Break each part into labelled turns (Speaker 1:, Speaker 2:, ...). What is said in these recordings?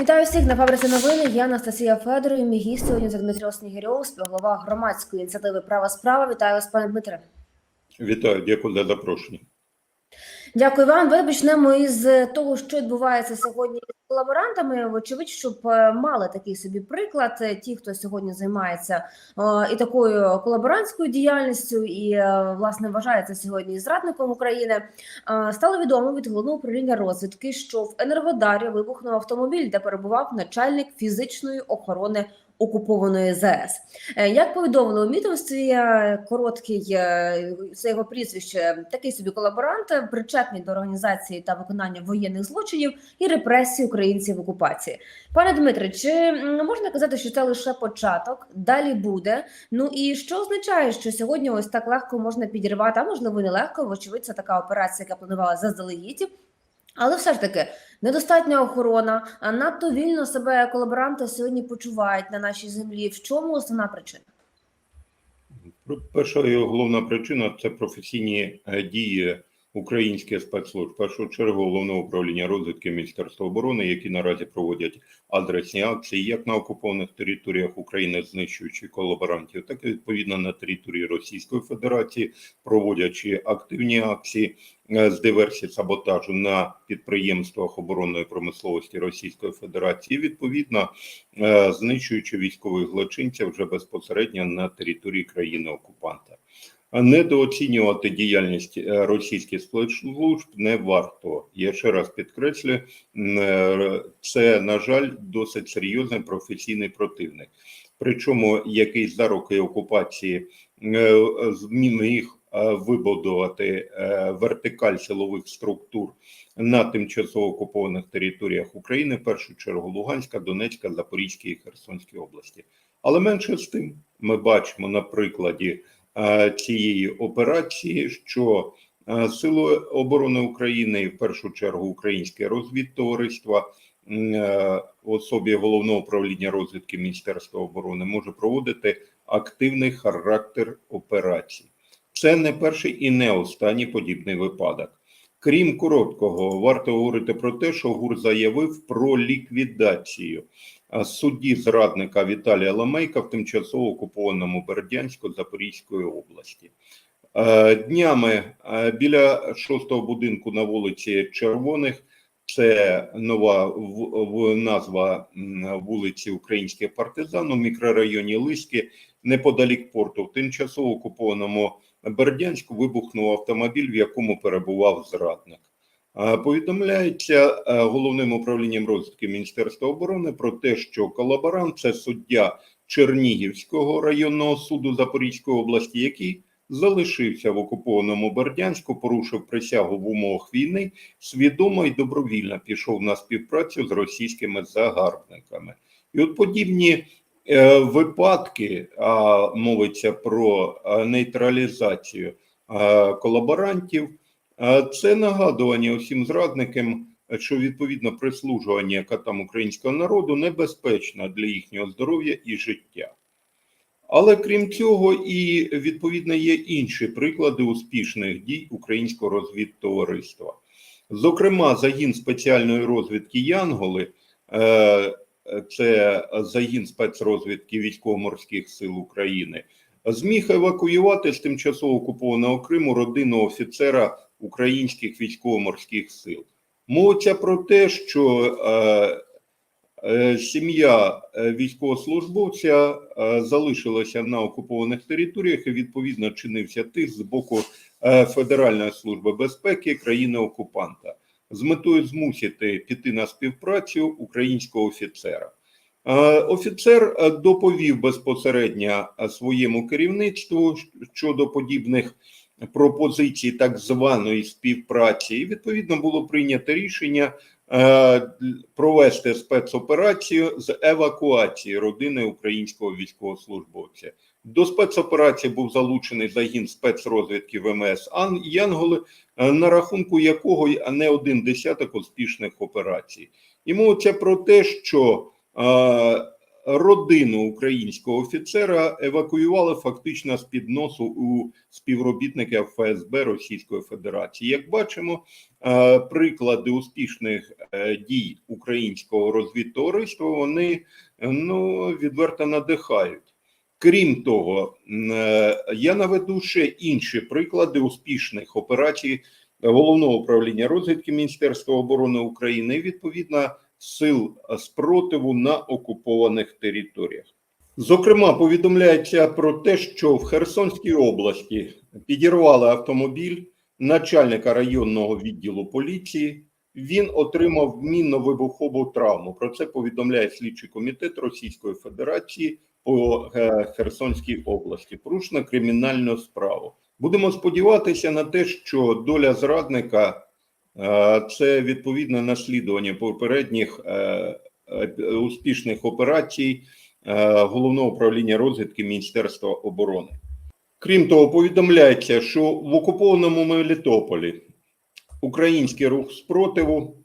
Speaker 1: Вітаю всіх на фабриці новини. Я Анастасія Федоров. Мій гість сьогодні це Дмитро Снігирьов, співголова громадської ініціативи Права справа. Вітаю вас, пане Дмитре.
Speaker 2: Вітаю, дякую за запрошення.
Speaker 1: Дякую вам. Давайте почнемо із того, що відбувається сьогодні з колаборантами. Вочевидь, щоб е, мали такий собі приклад. е, Ті, хто сьогодні займається е, і такою колаборантською діяльністю, і е, власне вважається сьогодні зрадником України. е, Стало відомо від головного управління розвідки, що в Енергодарі вибухнув автомобіль, де перебував начальник фізичної охорони. Окупованої ЗАЕС, Е, як повідомили у відомстві, е, короткий е, це його прізвище, такий собі колаборант, причетний до організації та виконання воєнних злочинів і репресій українців в окупації. Пане Дмитре, чи можна казати, що це лише початок? Далі буде. Ну і що означає, що сьогодні ось так легко можна підірвати, а можливо не легко, вочевидь, це така операція, яка планувала заздалегідь. Але все ж таки недостатня охорона, а надто вільно себе колаборанти сьогодні почувають на нашій землі. В чому основна причина?
Speaker 2: Перша і головна причина це професійні е, дії українських спецслужб, першу чергу головного управління розвідки Міністерства оборони, які наразі проводять адресні акції як на окупованих територіях України, знищуючи колаборантів, так і відповідно на території Російської Федерації, проводячи активні акції е, з диверсії саботажу на підприємствах оборонної промисловості Російської Федерації, відповідно е, знищуючи військових злочинців вже безпосередньо на території країни окупанта. Недооцінювати діяльність е, російських спецслужб не варто. Я ще раз підкреслю, е, це на жаль досить серйозний професійний противник. Причому який за роки окупації е, зміг вибудувати вертикаль силових структур на тимчасово окупованих територіях України, в першу чергу Луганська, Донецька, Запорізька і Херсонській області. Але менше з тим, ми бачимо на прикладі цієї операції, що е, Сили оборони України в першу чергу українське розвідтовариство е, в особі головного управління розвідки Міністерства оборони може проводити активний характер операцій. Це не перший і не останній подібний випадок. Крім короткого, варто говорити про те, що ГУР заявив про ліквідацію судді зрадника Віталія Ламейка в тимчасово окупованому Бердянську Запорізької області. Е, Днями е, біля шостого будинку на вулиці Червоних. Це нова назва вулиці Українських партизан у мікрорайоні Лиськи, неподалік порту, в тимчасово окупованому Бердянську вибухнув автомобіль, в якому перебував зрадник. Повідомляється е, головним управлінням розвідки Міністерства оборони про те, що колаборант це суддя Чернігівського районного суду Запорізької області, який залишився в окупованому Бердянську, порушив присягу в умовах війни, свідомо і добровільно пішов на співпрацю з російськими загарбниками. І от подібні е, випадки, а мовиться про е, нейтралізацію колаборантів, це нагадування усім зрадникам, що відповідно прислужування катам українського народу небезпечно для їхнього здоров'я і життя. Але крім цього, і відповідно є інші приклади успішних дій українського розвідтовариства. Зокрема, загін спеціальної розвідки Янголи, е, це загін спецрозвідки військово-морських сил України, зміг евакуювати з тимчасово окупованого Криму родину офіцера українських військово-морських сил. Мовиться про те, що е, Е, Сім'я е, військовослужбовця залишилася на окупованих територіях і відповідно чинився тиск з боку Федеральної служби безпеки країни окупанта з метою змусити піти на співпрацю українського офіцера. Е, Офіцер е, доповів безпосередньо е, своєму керівництву щодо подібних пропозицій так званої співпраці, і відповідно було прийнято рішення провести спецоперацію з евакуації родини українського військовослужбовця. До спецоперації був залучений загін спецрозвідки ВМС Ан Янголи, на рахунку якого не один десяток успішних операцій. І мовиться про те, що родину українського офіцера евакуювали фактично з під носу у співробітника ФСБ Російської Федерації. Як бачимо, приклади успішних е, дій українського розвідтовариства вони ну відверто надихають. Крім того, е, я наведу ще інші приклади успішних операцій головного управління розвідки Міністерства оборони України відповідно сил спротиву на окупованих територіях. Зокрема, повідомляється про те, що в Херсонській області підірвали автомобіль начальника районного відділу поліції. Він отримав мінно-вибухову травму. Про це повідомляє слідчий комітет Російської Федерації по е, Херсонській області. Порушено кримінальну справу. Будемо сподіватися на те, що доля зрадника це відповідне наслідування попередніх е, е, успішних операцій е, головного управління розвідки Міністерства оборони. Крім того, повідомляється, що в окупованому Мелітополі український рух спротиву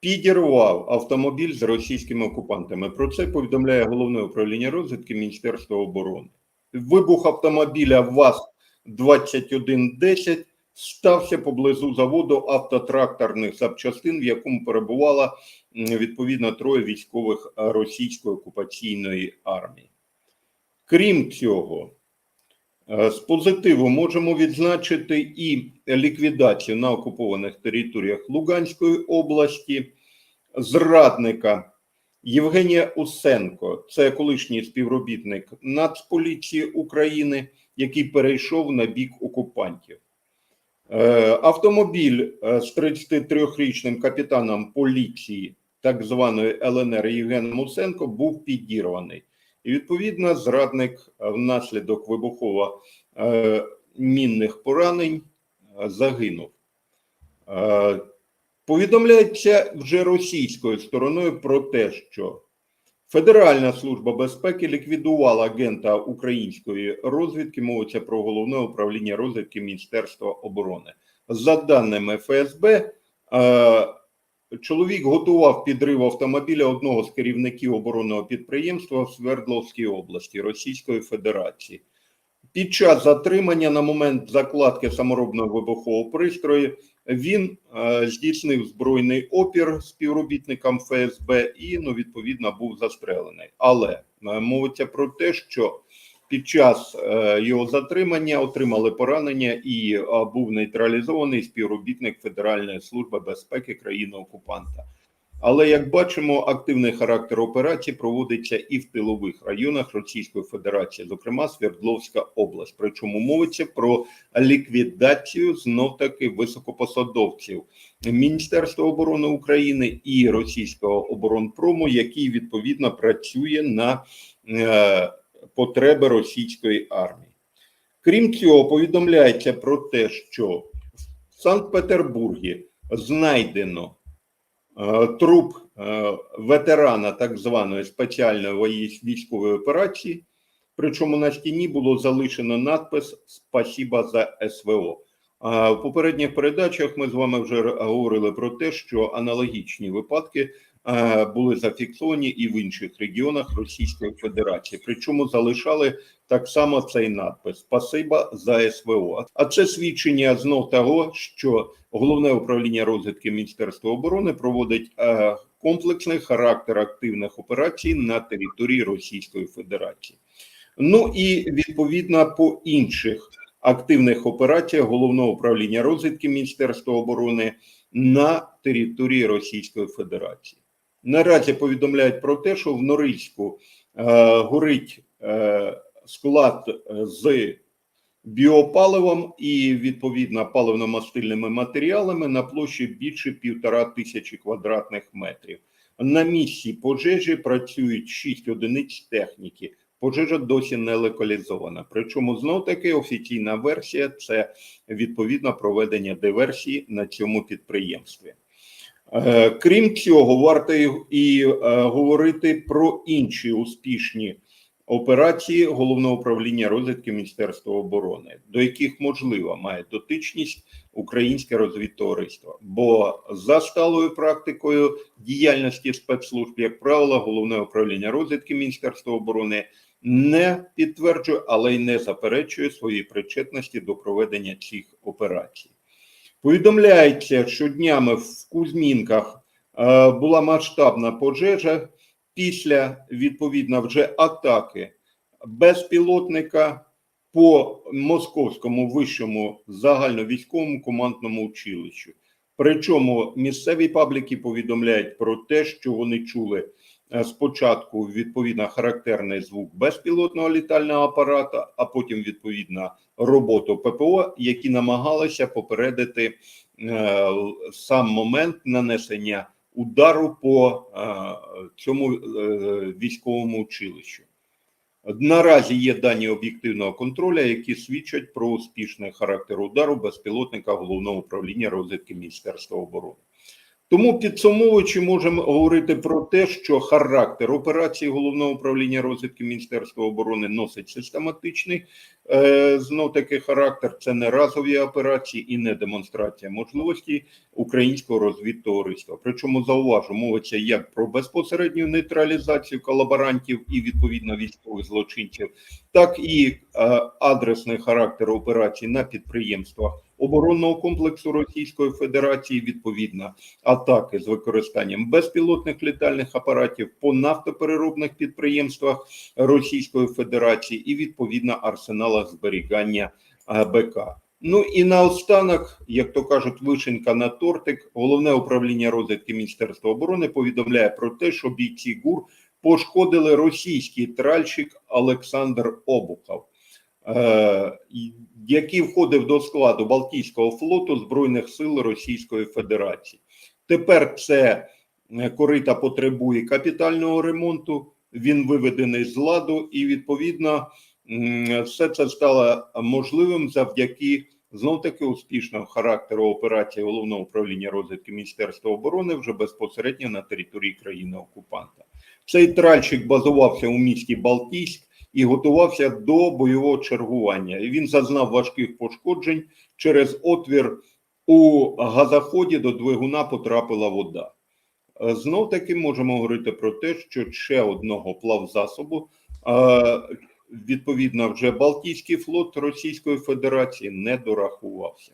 Speaker 2: підірвав автомобіль з російськими окупантами. Про це повідомляє головне управління розвідки Міністерства оборони. Вибух автомобіля ВАЗ-2110 стався поблизу заводу автотракторних запчастин, в якому перебувало відповідно троє військових російської окупаційної армії. Крім цього, е, з позитиву можемо відзначити і ліквідацію на окупованих територіях Луганської області, зрадника Євгенія Усенко, це колишній співробітник Нацполіції України, який перейшов на бік окупантів. Е, Автомобіль е, з 33-річним капітаном поліції так званої ЛНР Євгеном Усенко був підірваний. І відповідно зрадник е, внаслідок вибухово мінних поранень загинув. Повідомляється вже російською стороною про те, що Федеральна служба безпеки ліквідувала агента української розвідки. Мовиться про головне управління розвідки Міністерства оборони. За даними ФСБ, е, чоловік готував підрив автомобіля одного з керівників оборонного підприємства в Свердловській області Російської Федерації. Під час затримання на момент закладки саморобного вибухового пристрою він е, здійснив збройний опір співробітникам ФСБ і ну, відповідно був застрелений. Але е, мовиться про те, що під час е, його затримання отримали поранення і був нейтралізований співробітник Федеральної служби безпеки країни-окупанта. Але як бачимо, активний характер операції проводиться і в тилових районах Російської Федерації, зокрема Свердловська область. Причому мовиться про ліквідацію знов таки високопосадовців Міністерства оборони України і російського оборонпрому, який відповідно працює на е, потреби російської армії. Крім цього, повідомляється про те, що в Санкт-Петербургі знайдено труп е, ветерана так званої спеціальної військової операції. Причому на стіні було залишено надпис Спасіба за СВО. В попередніх передачах ми з вами вже говорили про те, що аналогічні випадки е, були зафіксовані і в інших регіонах Російської Федерації. Причому залишали так само цей надпис Спасиба за СВО. А це свідчення знов того, що головне управління розвідки Міністерства оборони проводить е, комплексний характер активних операцій на території Російської Федерації. Ну і відповідно по інших активних операціях головного управління розвідки Міністерства оборони на території Російської Федерації. Наразі повідомляють про те, що в Норильську е, горить е, склад е, з біопаливом і відповідно паливно-мастильними матеріалами на площі більше півтора тисячі квадратних метрів. На місці пожежі працюють шість одиниць техніки. Пожежа досі не локалізована. Причому знов таки офіційна версія це відповідно проведення диверсії на цьому підприємстві. Е, Крім цього, варто і, е, говорити про інші успішні операції головного управління розвідки Міністерства оборони, до яких можливо має дотичність українське розвідтовариство. Бо за сталою практикою діяльності спецслужб, як правило, головне управління розвідки Міністерства оборони не підтверджує, але й не заперечує своєї причетності до проведення цих операцій. Повідомляється, що днями в Кузьмінках е, була масштабна пожежа після відповідно вже атаки безпілотника по Московському вищому загальновійськовому командному училищу. Причому місцеві пабліки повідомляють про те, що вони чули спочатку відповідно характерний звук безпілотного літального апарата, а потім відповідно роботу ППО, які намагалися попередити е, сам момент нанесення удару по е, цьому е, військовому училищу. Наразі є дані об'єктивного контролю, які свідчать про успішний характер удару безпілотника головного управління розвідки Міністерства оборони. Тому підсумовуючи, можемо говорити про те, що характер операції головного управління розвідки Міністерства оборони носить систематичний е, знов таки характер. Це не разові операції і не демонстрація можливості українського розвідтовариства. Причому зауважу, мовиться як про безпосередню нейтралізацію колаборантів і відповідно військових злочинців, так і е, адресний характер операцій на підприємствах оборонного комплексу Російської Федерації, відповідно атаки з використанням безпілотних літальних апаратів по нафтопереробних підприємствах Російської Федерації і відповідно арсеналах зберігання БК. Ну і наостанок, як то кажуть, вишенька на тортик, головне управління розвідки Міністерства оборони повідомляє про те, що бійці ГУР пошкодили російський тральщик Олександр Обухов, який входив до складу Балтійського флоту Збройних сил Російської Федерації. Тепер це е, корита потребує капітального ремонту. Він виведений з ладу, і відповідно все це стало можливим завдяки знов таки успішного характеру операції головного управління розвідки Міністерства оборони вже безпосередньо на території країни окупанта. Цей тральщик базувався у місті Балтійськ і готувався до бойового чергування. І він зазнав важких пошкоджень через отвір у газоході до двигуна потрапила вода. Е, Знов таки можемо говорити про те, що ще одного плавзасобу, е, відповідно, вже Балтійський флот Російської Федерації не дорахувався.